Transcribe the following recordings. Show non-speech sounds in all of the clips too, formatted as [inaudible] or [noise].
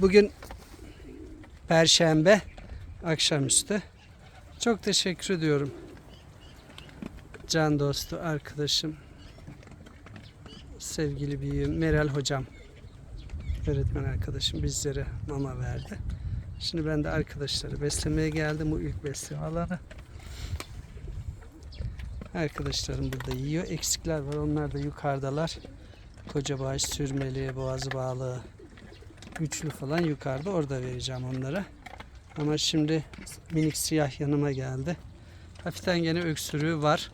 Bugün Perşembe akşamüstü. Çok teşekkür ediyorum. Can dostu, arkadaşım, sevgili büyüğüm Meral hocam, öğretmen arkadaşım bizlere mama verdi. Şimdi ben de arkadaşları beslemeye geldim. Bu ilk besleme alanı. Arkadaşlarım burada yiyor. Eksikler var. Onlar da yukarıdalar. Koca bağış, sürmeli, boğazı bağlı, güçlü falan yukarıda. Orada vereceğim onlara. Ama şimdi minik siyah yanıma geldi. Hafiften gene öksürüğü var.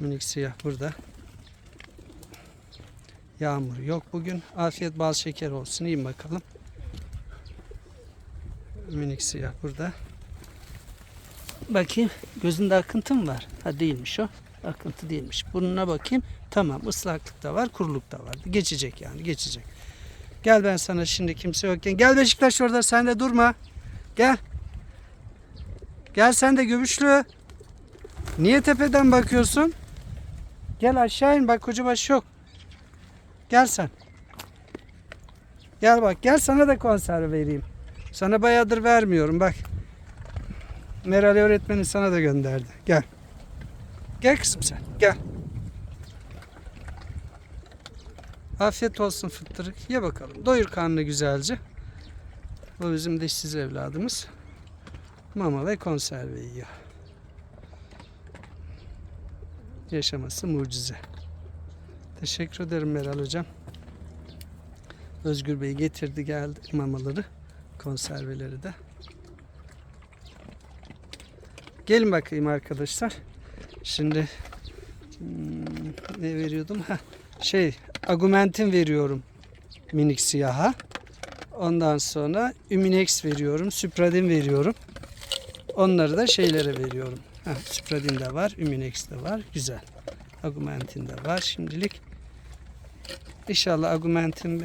Minik siyah burada. Yağmur yok bugün. Afiyet bal şeker olsun. İyi bakalım. Minik siyah burada. Bakayım gözünde akıntı mı var? Ha değilmiş o. Akıntı değilmiş. Burnuna bakayım. Tamam ıslaklık da var, kuruluk da var. Geçecek yani geçecek. Gel ben sana şimdi kimse yokken. Gel Beşiktaş orada sen de durma. Gel. Gel sen de Göbüşlü. Niye tepeden bakıyorsun? Gel aşağı in bak kocabaş yok. Gel sen. Gel bak gel sana da konserve vereyim. Sana bayağıdır vermiyorum bak. Meral öğretmeni sana da gönderdi. Gel. Gel kızım sen. Gel. Afiyet olsun fıttırık. Ye bakalım. Doyur karnını güzelce. Bu bizim dişsiz evladımız. Mama ve konserve yiyor. Yaşaması mucize. Teşekkür ederim Meral Hocam. Özgür Bey getirdi geldi mamaları, konserveleri de. Gelin bakayım arkadaşlar. Şimdi hmm, ne veriyordum? Ha, şey Augmentin veriyorum minik siyaha. Ondan sonra Üminex veriyorum. Supradin veriyorum. Onları da şeylere veriyorum. Ha, Supradin de var. Üminex de var. Güzel. Augmentin de var şimdilik. İnşallah Augmentin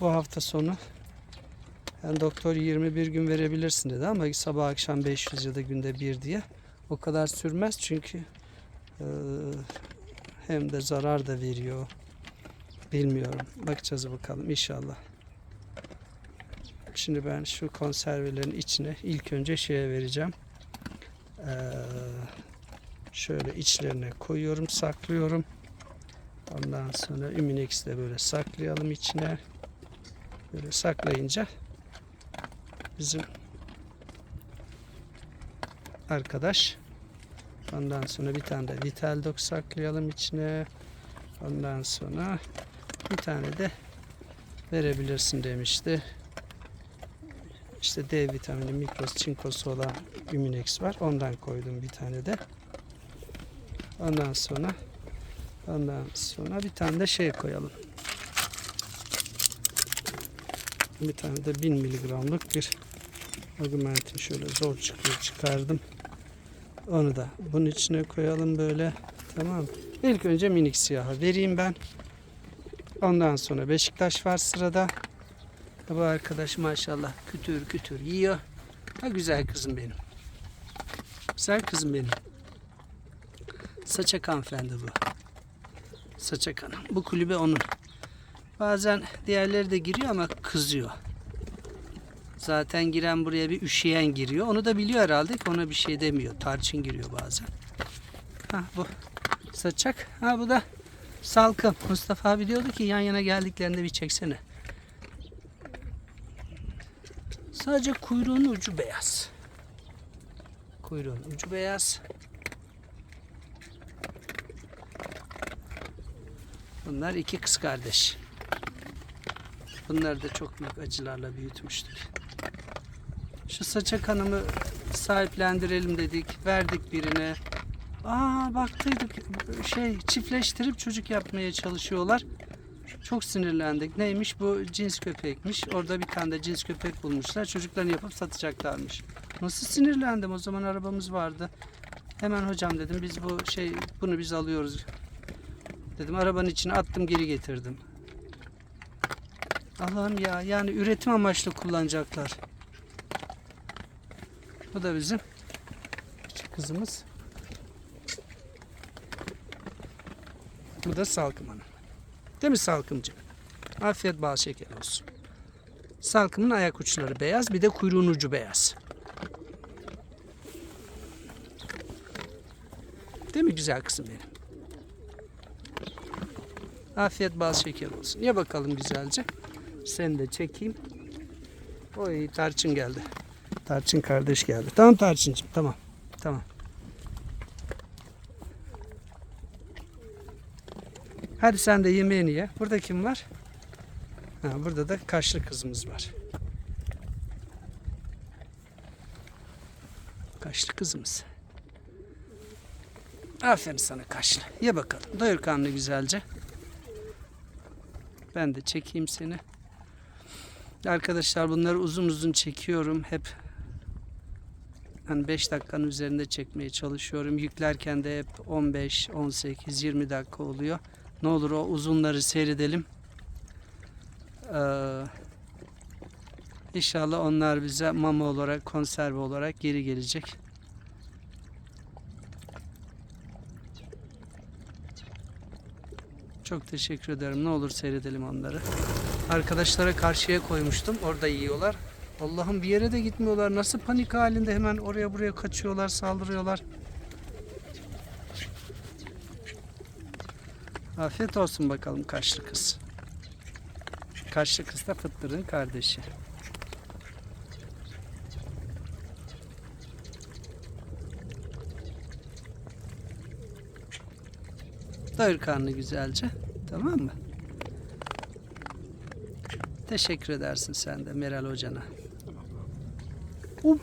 bu hafta sonu yani doktor 21 gün verebilirsin dedi ama sabah akşam 500 ya da günde bir diye. O kadar sürmez çünkü eee, hem de zarar da veriyor. Bilmiyorum. Bakacağız bakalım inşallah. Şimdi ben şu konservelerin içine ilk önce şeye vereceğim. Eee, şöyle içlerine koyuyorum, saklıyorum. Ondan sonra Üminex'i de böyle saklayalım içine. Böyle saklayınca bizim arkadaş ondan sonra bir tane de Vitaldox saklayalım içine. Ondan sonra bir tane de verebilirsin demişti. İşte D vitamini, mikros, çinkosu olan Üminex var. Ondan koydum bir tane de. Ondan sonra ondan sonra bir tane de şey koyalım. Bir tane de 1000 miligramlık bir augmentin şöyle zor çıkıyor çıkardım. Onu da bunun içine koyalım böyle. Tamam. İlk önce minik siyahı vereyim ben. Ondan sonra Beşiktaş var sırada. Bu arkadaş maşallah kütür kütür yiyor. Ha güzel kızım benim. Güzel kızım benim. Saçak hanımefendi bu. Saçak hanım. Bu kulübe onun. Bazen diğerleri de giriyor ama kızıyor. Zaten giren buraya bir üşüyen giriyor. Onu da biliyor herhalde ki ona bir şey demiyor. Tarçın giriyor bazen. Ha bu saçak. Ha bu da salkım. Mustafa abi diyordu ki yan yana geldiklerinde bir çeksene. Sadece kuyruğun ucu beyaz. Kuyruğun ucu beyaz. Bunlar iki kız kardeş. Bunları da çok büyük acılarla büyütmüştük. Şu saça kanımı sahiplendirelim dedik. Verdik birine. Aa baktıydık şey çiftleştirip çocuk yapmaya çalışıyorlar. Çok sinirlendik. Neymiş bu cins köpekmiş. Orada bir tane de cins köpek bulmuşlar. Çocuklarını yapıp satacaklarmış. Nasıl sinirlendim o zaman arabamız vardı. Hemen hocam dedim biz bu şey bunu biz alıyoruz. Dedim arabanın içine attım geri getirdim. Allah'ım ya yani üretim amaçlı kullanacaklar. Bu da bizim küçük kızımız. Bu da Salkım Hanım. Değil mi Salkımcığım? Afiyet bal şeker olsun. Salkımın ayak uçları beyaz bir de kuyruğun ucu beyaz. Değil mi güzel kızım benim? Afiyet bal şeker olsun. Ye bakalım güzelce. Seni de çekeyim. Oy Tarçın geldi. Tarçın kardeş geldi. Tamam Tarçıncığım tamam. Tamam. Hadi sen de yemeğini ye. Burada kim var? Ha, burada da kaşlı kızımız var. Kaşlı kızımız. Aferin sana kaşlı. Ye bakalım. Doyur karnını güzelce. Ben de çekeyim seni. Arkadaşlar bunları uzun uzun çekiyorum. Hep hani 5 dakikanın üzerinde çekmeye çalışıyorum. Yüklerken de hep 15, 18, 20 dakika oluyor. Ne olur o uzunları seyredelim. Ee, inşallah onlar bize mama olarak, konserve olarak geri gelecek. Çok teşekkür ederim. Ne olur seyredelim onları. Arkadaşlara karşıya koymuştum. Orada yiyorlar. Allah'ım bir yere de gitmiyorlar. Nasıl panik halinde hemen oraya buraya kaçıyorlar, saldırıyorlar. Afiyet olsun bakalım kaşlı kız. Kaşlı kız da Fıttır'ın kardeşi. Doyur karnı güzelce. Tamam mı? Teşekkür edersin sen de Meral hocana. Uh,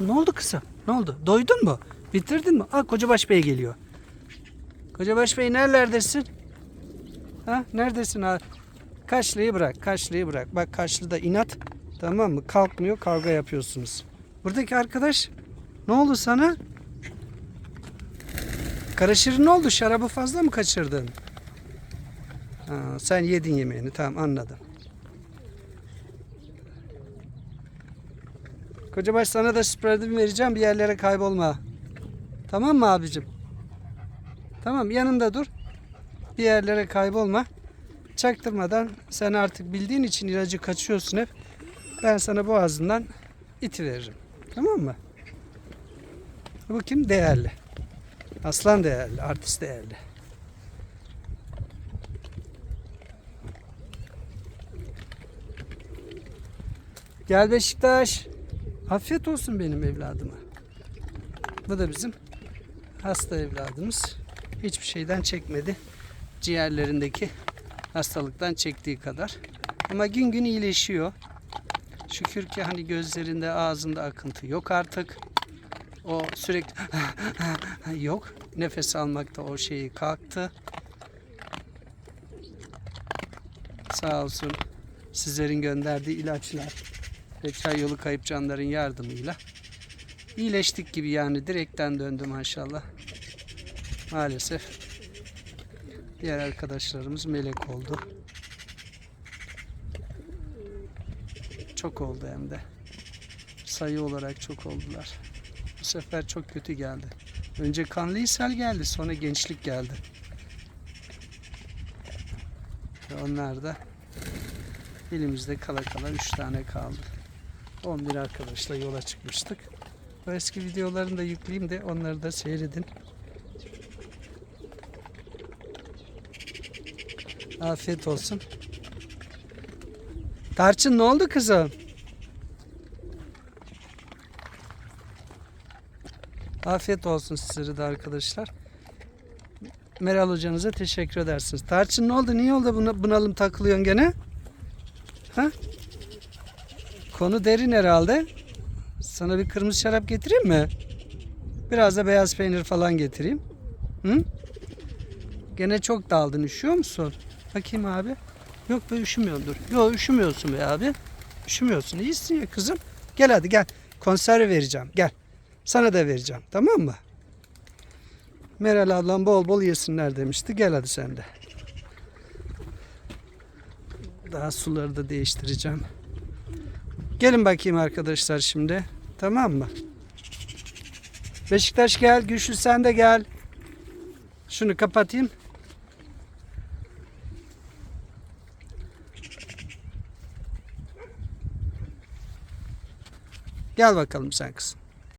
ne oldu kızım? Ne oldu? Doydun mu? Bitirdin mi? Aa Kocabaş Bey geliyor. Kocabaş Bey nerelerdesin? Ha neredesin ha? Kaşlıyı bırak, kaşlıyı bırak. Bak kaşlı da inat. Tamam mı? Kalkmıyor, kavga yapıyorsunuz. Buradaki arkadaş ne oldu sana? Karaşirin ne oldu? Şarabı fazla mı kaçırdın? Ha, sen yedin yemeğini. Tamam anladım. Kocabaş sana da spreadimi vereceğim. Bir yerlere kaybolma. Tamam mı abicim? Tamam yanında dur. Bir yerlere kaybolma. Çaktırmadan sen artık bildiğin için ilacı kaçıyorsun hep. Ben sana boğazından iti veririm. Tamam mı? Bu kim? Değerli. Aslan değerli, artist değerli. Gel Beşiktaş. Afiyet olsun benim evladıma. Bu da bizim hasta evladımız. Hiçbir şeyden çekmedi. Ciğerlerindeki hastalıktan çektiği kadar. Ama gün gün iyileşiyor. Şükür ki hani gözlerinde ağzında akıntı yok artık. O sürekli [laughs] yok. Nefes almakta o şeyi kalktı. Sağ olsun sizlerin gönderdiği ilaçlar ve çay yolu kayıp canların yardımıyla iyileştik gibi yani direkten döndü maşallah. Maalesef diğer arkadaşlarımız melek oldu. Çok oldu hem de. Sayı olarak çok oldular. Bu sefer çok kötü geldi. Önce kanlı ishal geldi, sonra gençlik geldi. Ve onlar da elimizde kala kala 3 tane kaldı. 11 arkadaşla yola çıkmıştık. Bu eski videolarını da yükleyeyim de onları da seyredin. Afiyet olsun. Tarçın ne oldu kızım? Afiyet olsun sizlere de arkadaşlar. Meral hocanıza teşekkür edersiniz. Tarçın ne oldu? Niye oldu buna bunalım takılıyorsun gene? Ha? Konu derin herhalde. Sana bir kırmızı şarap getireyim mi? Biraz da beyaz peynir falan getireyim. Hı? Gene çok daldın. Üşüyor musun? Bakayım abi. Yok be üşümüyordur. Yok üşümüyorsun be abi. Üşümüyorsun. İyisin ya kızım. Gel hadi gel. Konserve vereceğim. Gel. Sana da vereceğim. Tamam mı? Meral ablam bol bol yesinler demişti. Gel hadi sen de. Daha suları da değiştireceğim. Gelin bakayım arkadaşlar şimdi. Tamam mı? Beşiktaş gel. Güçlü sen de gel. Şunu kapatayım. Gel bakalım sen kızım.